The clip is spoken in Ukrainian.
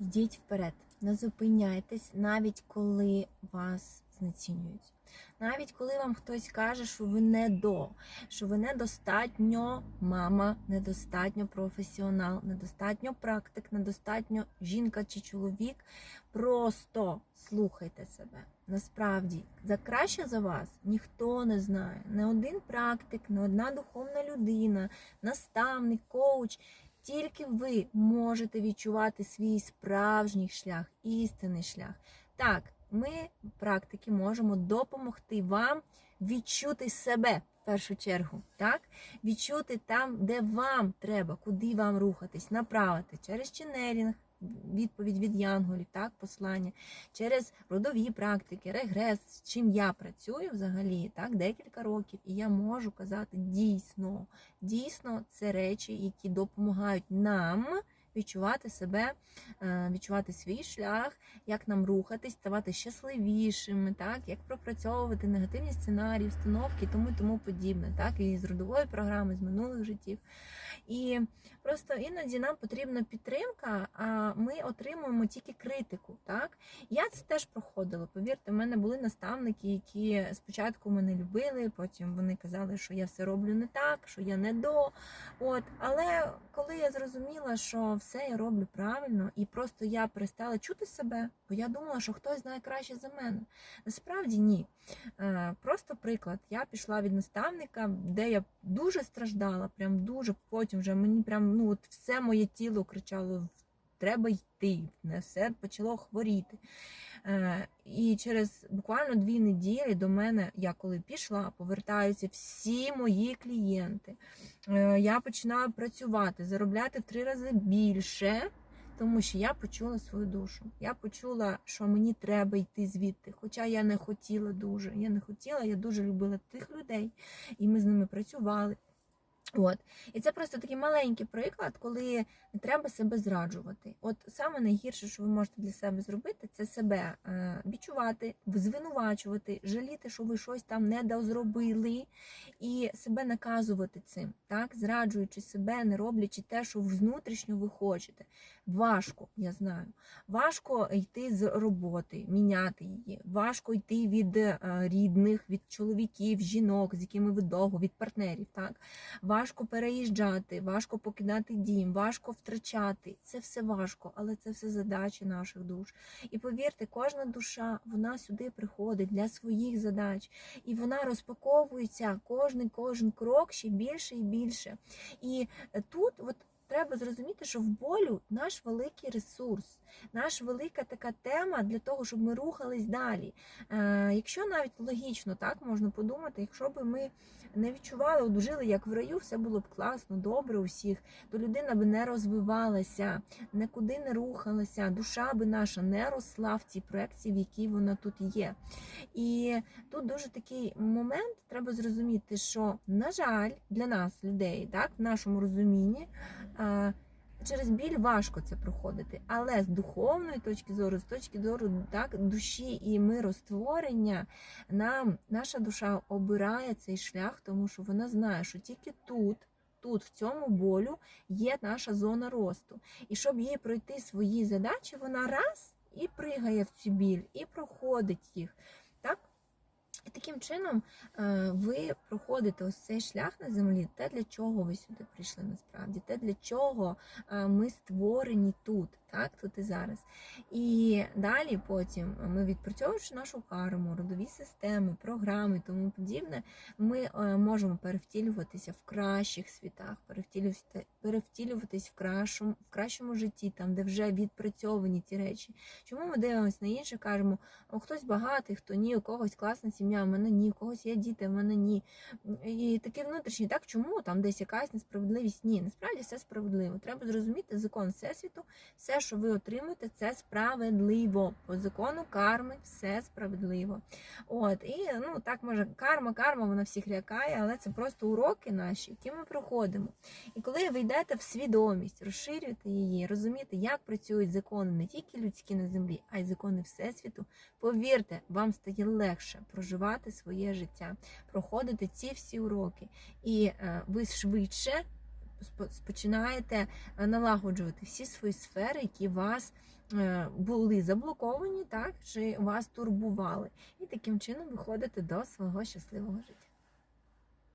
Йдіть вперед, не зупиняйтесь, навіть коли вас знецінюють. Навіть коли вам хтось каже, що ви не до, що ви недостатньо мама, недостатньо професіонал, недостатньо практик, недостатньо жінка чи чоловік. Просто слухайте себе. Насправді, за краще за вас ніхто не знає. Не один практик, не одна духовна людина, наставник, коуч. Тільки ви можете відчувати свій справжній шлях, істинний шлях. Так, ми, практики, можемо допомогти вам відчути себе в першу чергу, так? Відчути там, де вам треба, куди вам рухатись, направити через ченелінг, відповідь від янголів, так, послання, через родові практики, регрес, з чим я працюю взагалі, так, декілька років, і я можу казати дійсно, дійсно, це речі, які допомагають нам відчувати себе, е, відчувати свій шлях, як нам рухатись, ставати щасливішими, так, як пропрацьовувати негативні сценарії, установки тому і тому подібне, так, і з родової програми, з минулих життів. І просто іноді нам потрібна підтримка, а ми отримуємо тільки критику. Так? Я це теж проходила. Повірте, в мене були наставники, які спочатку мене любили, потім вони казали, що я все роблю не так, що я не до. От. Але коли я зрозуміла, що все я роблю правильно, і просто я перестала чути себе, бо я думала, що хтось знає краще за мене. Насправді ні. Е, Просто приклад. Я пішла від наставника, де я дуже страждала, прям дуже. Потім вже мені прям ну от все моє тіло кричало: треба йти, не все почало хворіти. Е, І через буквально дві неділі до мене, я коли пішла, повертаються всі мої клієнти. Е, Я починаю працювати, заробляти в три рази більше. Тому що я почула свою душу. Я почула, що мені треба йти звідти. Хоча я не хотіла дуже. Я не хотіла, я дуже любила тих людей, і ми з ними працювали. От. І це просто такий маленький приклад, коли не треба себе зраджувати. От саме найгірше, що ви можете для себе зробити, це себе е, відчувати, звинувачувати, жаліти, що ви щось там не дозробили, і себе наказувати цим, так, зраджуючи себе, не роблячи те, що внутрішньо ви хочете. Важко, я знаю. Важко йти з роботи, міняти її. Важко йти від е, рідних, від чоловіків, жінок, з якими ви довго, від партнерів. Так важко переїжджати, важко покидати дім, важко втрачати. Це все важко, але це все задачі наших душ. І повірте, кожна душа вона сюди приходить для своїх задач, і вона розпаковується кожен кожен крок ще більше і більше. І е, тут, от. Треба зрозуміти, що в болю наш великий ресурс, наша велика така тема для того, щоб ми рухались далі. Е, Якщо навіть логічно так можна подумати, якщо б ми не відчували, от жили як в раю, все було б класно, добре у всіх, то людина би не розвивалася, нікуди не рухалася, душа би наша не росла в цій проекції, в якій вона тут є. І тут дуже такий момент, треба зрозуміти, що, на жаль, для нас, людей, так, в нашому розумінні. Через біль важко це проходити, але з духовної точки зору, з точки зору так, душі і миростворення, нам наша душа обирає цей шлях, тому що вона знає, що тільки тут, тут, в цьому болю, є наша зона росту. І щоб їй пройти свої задачі, вона раз і пригає в цю біль, і проходить їх. І таким чином е, ви проходите ось цей шлях на землі, те, для чого ви сюди прийшли насправді, те, для чого е, ми створені тут, так, тут і зараз. І далі потім ми, відпрацьовуючи нашу карму, родові системи, програми, тому подібне, ми е, можемо перевтілюватися в кращих світах, перевтілюватись в кращому, в кращому житті, там, де вже відпрацьовані ці речі. Чому ми дивимося на інших, кажемо, хтось багатий, хто ні, у когось класна сім'я, в мене ні, у когось є діти, в мене ні. І таке внутрішнє, так чому там десь якась несправедливість? Ні, насправді все справедливо. Треба зрозуміти закон всесвіту, все, що ви отримуєте, це справедливо. По закону карми все справедливо. От, і ну так може карма, карма, вона всіх лякає, але це просто уроки наші, які ми проходимо. І коли ви йдете в свідомість, розширюєте її, розумієте, як працюють закони не тільки людські на землі, а й закони всесвіту, повірте, вам стає легше проживати своє життя, проходити ці всі уроки, і е, ви швидше починаєте е, налагоджувати всі свої сфери, які вас е, були заблоковані, так чи вас турбували, і таким чином виходите до свого щасливого життя.